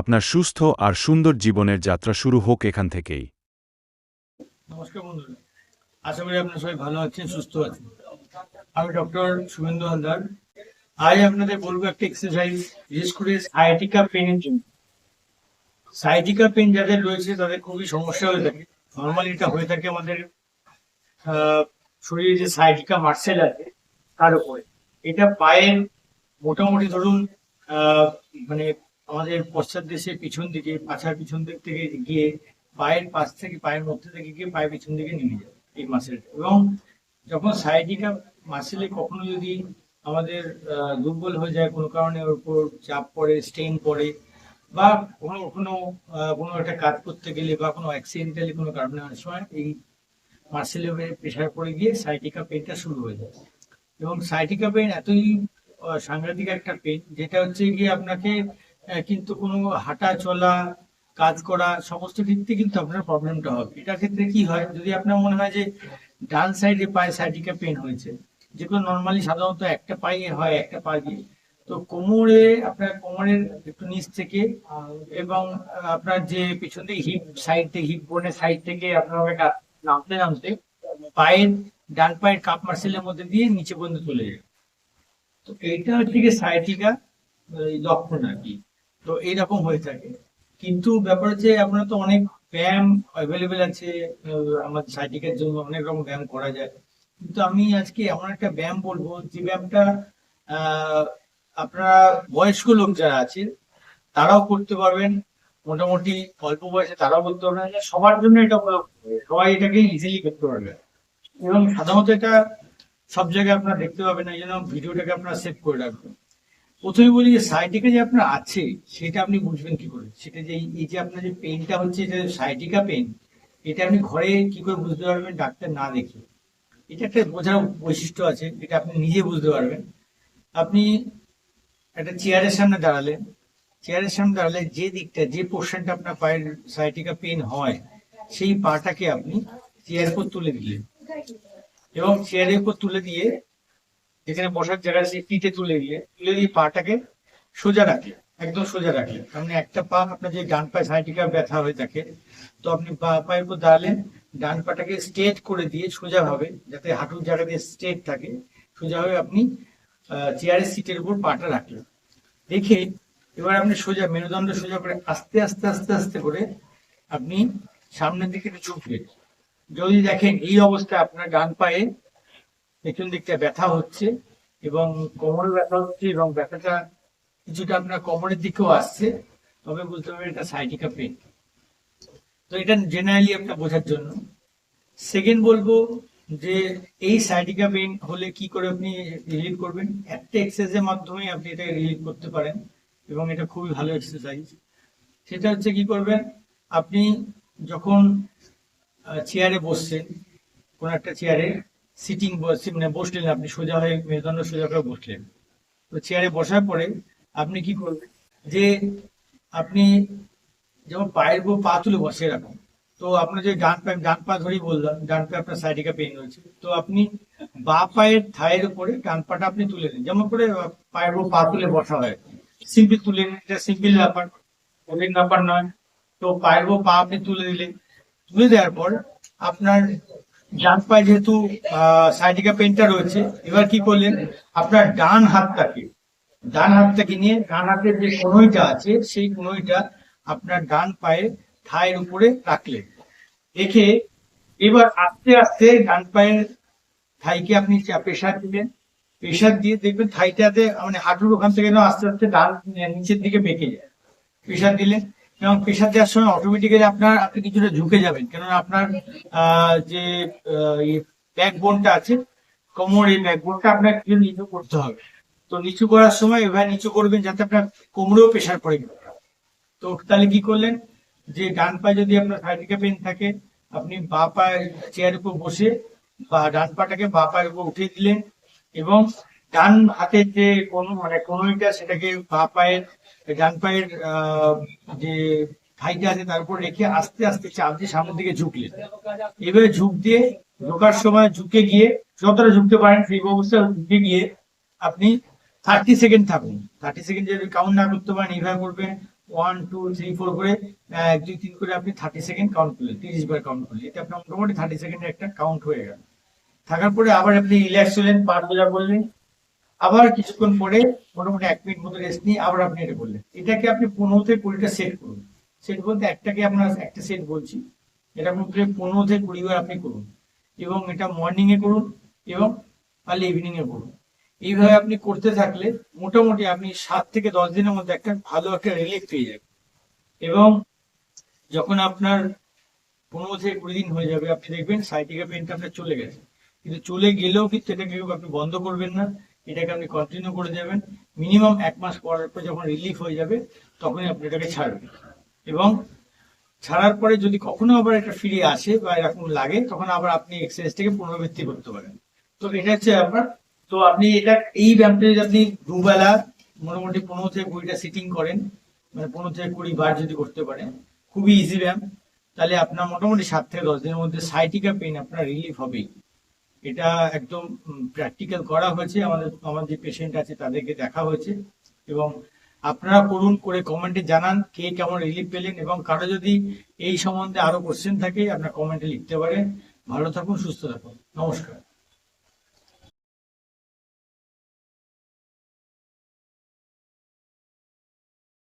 আপনার সুস্থ আর সুন্দর জীবনের যাত্রা শুরু হোক এখান থেকেই। নমস্কার বন্ধুরা। আশা করি আপনারা সবাই ভালো আছেন, সুস্থ আছেন। আমি ডক্টর শুভেন্দু হালদার। আজ আপনাদের বলব একটা এক্সারসাইজ বিশেষ করে সায়াটিকা পেনের জন্য। সায়াটিকা পেন যাদের রয়েছে, তাদের খুবই সমস্যা হয়ে থাকে। নর্মালি এটা হয়ে থাকে আমাদের শরীরে যে সায়াটিকা মার্সেল আছে, তার উপরে। এটা পায়ের মোটামুটি ধরুন মানে আমাদের পশ্চাৎ দেশে পিছন দিকে, পাছার পিছন দিক থেকে গিয়ে পায়ের পাশ থেকে, পায়ের মধ্যে থেকে গিয়ে পায়ের পিছন দিকে নেমে যায় এই মাসেলটা এবং যখন সাইডিকা মাসেলে কখনো যদি আমাদের দুর্বল হয়ে যায় কোনো কারণে ওর উপর চাপ পড়ে স্টেইন পড়ে বা কোনো কোনো কোনো একটা কাজ করতে গেলে বা কোনো অ্যাক্সিডেন্টালি কোনো কারণে অনেক সময় এই মাসেলে প্রেশার পড়ে গিয়ে সাইটিকা পেনটা শুরু হয়ে যায়। এবং সাইটিকা পেন এতই সাংঘাতিক একটা পেন যেটা হচ্ছে গিয়ে আপনাকে কিন্তু কোনো হাঁটা, চলা, কাজ করা, সমস্ত থেকে কিন্তু আপনার প্রবলেমটা হবে। এটার ক্ষেত্রে কি হয়, যদি আপনার মনে হয় যে ডান সাইডে পায়ে সাইটিকা পেন হয়েছে যেগুলো নর্মালি সাধারণত একটা পায়ে হয়, একটা পা দিয়ে, তো কোমরে, আপনার কোমরের একটু নিচ থেকে এবং আপনার যে পিছন থেকে হিপ সাইড থেকে হিপ বোনের সাইড থেকে আপনার নামতে নামতে পায়ের ডান পায়ের কাপ মার্সেলের মধ্যে দিয়ে নিচে পর্যন্ত চলে যায়। তো এইটা হচ্ছে সাইটিকা লক্ষণ আর কি। তো এইরকম হয়ে থাকে। কিন্তু ব্যাপার হচ্ছে আপনার তো অনেক ব্যায়াম অ্যাভেলেবেল আছে আহ, আমাদের সাইটিকের জন্য অনেক রকম ব্যায়াম করা যায়। কিন্তু আমি আজকে এমন একটা ব্যায়াম বলব যে ব্যায়ামটা আপনারা বয়স্ক লোক যারা আছে তারাও করতে পারবেন। মোটামুটি অল্প বয়সে তারাও করতে পারবেন সবার জন্য এটা সবাই এটাকে ইজিলি করতে পারবে। এবং সাধারণত এটা সব জায়গায় আপনারা দেখতে পাবেন এই জন্য ভিডিওটাকে আপনারা সেভ করে রাখবেন প্রথমে বলি যে সাইটিকা যে আপনার আছে, সেটা আপনি বুঝবেন কি করে? সেটা যে এই- যে আপনার যে পেনটা হচ্ছে যে সাইটিকা পেন এটা আপনি ঘরে কি করে বুঝতে পারবেন? ডাক্তার না দেখে। এটা একটা বোঝার বৈশিষ্ট্য আছে, এটা আপনি নিজে বুঝতে পারবেন। আপনি একটা চেয়ারের সামনে দাঁড়ালেন। চেয়ারের সামনে দাঁড়ালে যে দিকটা, যে পোর্শনটা আপনার পায়ের সাইটিকা পেন হয়, সেই পাটাকে আপনি চেয়ার উপর তুলে দিলেন। এবং চেয়ারের উপর তুলে দিয়ে যেখানে বসার জায়গা সেই পিঠে তুলে দিয়ে তুলে দিয়ে পাটাকে সোজা রাখলে একদম সোজা রাখলে আপনি একটা পা, আপনার যে ডান পায়ে সাইটিকা ব্যথা হয়ে থাকে, তো আপনি বা পায়ের উপর দাঁড়ালেন, ডান পাটাকে স্ট্রেট করে দিয়ে সোজা ভাবে যাতে হাঁটুর জায়গা দিয়ে স্ট্রেট থাকে সোজা ভাবে আপনি চেয়ারের সিটের উপর পাটা রাখলেন। রেখে এবার আপনি সোজা, মেরুদণ্ড সোজা করে আস্তে আস্তে আস্তে আস্তে করে আপনি সামনের দিকে একটু ঝুঁকলেন। যদি দেখেন এই অবস্থায় আপনার ডান পায়ে পেছন দিকটা ব্যথা হচ্ছে এবং কোমরে ব্যথা হচ্ছে এবং ব্যথাটা কিছুটা আপনার কোমরের দিকেও আসছে। তবে বুঝতে পারবেন এটা সাইটিকা পেন তো এটা জেনারেলি আপনার বোঝার জন্য। সেকেন্ড বলব যে এই সাইটিকা পেন হলে কি করে আপনি রিলিভ করবেন? একটা এক্সারসাইজের মাধ্যমে আপনি এটা রিলিভ করতে পারেন এবং এটা খুবই ভালো এক্সারসাইজ সেটা হচ্ছে কি করবেন, আপনি যখন চেয়ারে বসছেন, কোন একটা চেয়ারে সিটিং মানে বসলেন আপনি সোজা হয়ে মেরুদণ্ড সোজা করে বসলেন। তো চেয়ারে বসার পরে আপনি কি করবেন যে আপনি যেমন পায়ের উপর পা তুলে বসে রাখুন তো আপনার যে ডান পায়ে ডান পা ধরেই বললাম ডান পায়ে আপনার সাইডিকা পেন রয়েছে। তো আপনি বা পায়ের থায়ের উপরে ডান পাটা আপনি তুলে দিন যেমন করে পায়ের উপর পা তুলে বসা হয়। সিম্পল তুলে নিন, এটা সিম্পল ব্যাপার কঠিন ব্যাপার নয়। তো পায়ের উপর পা আপনি তুলে দিলেন। তুলে দেওয়ার পর আপনার ডান পায়ে যেহেতু সাইডিকা পেনটা রয়েছে, এবার কি করলেন? আপনার ডান হাতটাকে ডান হাতটাকে নিয়ে, ডান হাতের যে কনুইটা আছে, সেই কনুইটা আপনার ডান পায়ে থায়ের উপরে রাখলেন। রেখে এবার আস্তে আস্তে ডান পায়ের থাইকে আপনি প্রেশার দিলেন। প্রেশার দিয়ে দেখবেন থাইটাতে মানে হাঁটুর ওখান থেকে আস্তে আস্তে ডান, নিচের দিকে বেঁকে যায়। প্রেশার দিলেন। এবং প্রেশার দেওয়ার সময় অটোমেটিক্যালি আপনার আপনি কিছুটা ঝুঁকে যাবেন। কেননা আপনার যে ব্যাকবোনটা আছে, কোমর এই ব্যাকবোনটা আপনার কিছু নিচু করতে হবে। তো নিচু করার সময় এভাবে নিচু করবেন যাতে আপনার কোমরেও প্রেশার পড়ে। গেল তো তাহলে কি করলেন? যে ডান পায়ে যদি আপনার সাইডিকা পেন থাকে, আপনি বা পায়ে চেয়ারের উপর বসে বা ডান পাটাকে বা পায়ের উপর উঠিয়ে দিলেন এবং ডান হাতের যে কোন মানে কোনোইটা সেটাকে বা পায়ের, ডান পায়ের যে ঠাইটা আছে তার উপর রেখে আস্তে আস্তে চাপ দিয়ে সামনের দিকে ঝুঁকলেন। এবারে ঝুঁক দিয়ে ঢোকার সময় ঝুঁকে গিয়ে যতটা ঝুঁকতে পারেন সেই অবস্থায় ঝুঁকে গিয়ে আপনি থার্টি সেকেন্ড থাকুন। থার্টি সেকেন্ড যদি কাউন্ট না করতে পারেন, এইভাবে করবেন। ওয়ান টু থ্রি ফোর করে এক দুই, তিন করে আপনি থার্টি সেকেন্ড কাউন্ট করলেন, তিরিশ বার কাউন্ট করলেন। এটা আপনার মোটামুটি থার্টি সেকেন্ডের একটা কাউন্ট হয়ে গেল। থাকার পরে আবার আপনি রিল্যাক্স হলেন, পা দোলা করলেন আবার কিছুক্ষণ পরে মোটামুটি এক মিনিট মতো রেস্ট নিয়ে আবার আপনি এটা করলেন। এটাকে আপনি পনেরো থেকে কুড়িটা সেট করুন। সেট বলতে একটাকে আপনার একটা সেট বলছি। এটা মধ্যে পনেরো থেকে কুড়ি বার আপনি করুন। এবং এটা মর্নিং এ করুন এবং আর্লি ইভিনিং এ করুন। এইভাবে আপনি করতে থাকলে মোটামুটি আপনি সাত থেকে দশ দিনের মধ্যে একটা ভালো একটা রিলিফ পেয়ে যাবেন। এবং যখন আপনার পনেরো থেকে কুড়ি দিন হয়ে যাবে, আপনি দেখবেন সাইটিকা পেনটা আপনার চলে গেছে। কিন্তু চলে গেলেও কিন্তু এটাকে আপনি বন্ধ করবেন না। এটাকে আপনি কন্টিনিউ করে যাবেন মিনিমাম এক মাস পর পর যখন রিলিফ হয়ে যাবে, তখনই আপনি এটাকে ছাড়বেন। এবং ছাড়ার পরে যদি কখনো আবার এটা ফিরে আসে বা এরকম লাগে, তখন আবার আপনি এক্সারসাইজটাকে পুনরাবৃত্তি করতে পারেন। তো এটা হচ্ছে আপনার তো আপনি এটা, এই ব্যায়ামটা যদি আপনি দুবেলা মোটামুটি পনেরো থেকে কুড়িটা সিটিং করেন মানে পনেরো থেকে কুড়ি বার যদি করতে পারেন, খুবই ইজি ব্যায়াম তাহলে আপনার মোটামুটি সাত থেকে দশ দিনের মধ্যে সাইটিকা পেন আপনার রিলিফ হবেই। এটা একদম প্র্যাকটিক্যাল করা হয়েছে। আমাদের, আমার যে পেশেন্ট আছে তাদেরকে দেখা হয়েছে। এবং আপনারা করুন করে কমেন্টে জানান কে কেমন রিলিফ পেলেন এবং কারও যদি এই সম্বন্ধে আরও কোশ্চেন থাকে, আপনার কমেন্টে লিখতে পারেন। ভালো থাকুন, সুস্থ থাকুন। নমস্কার।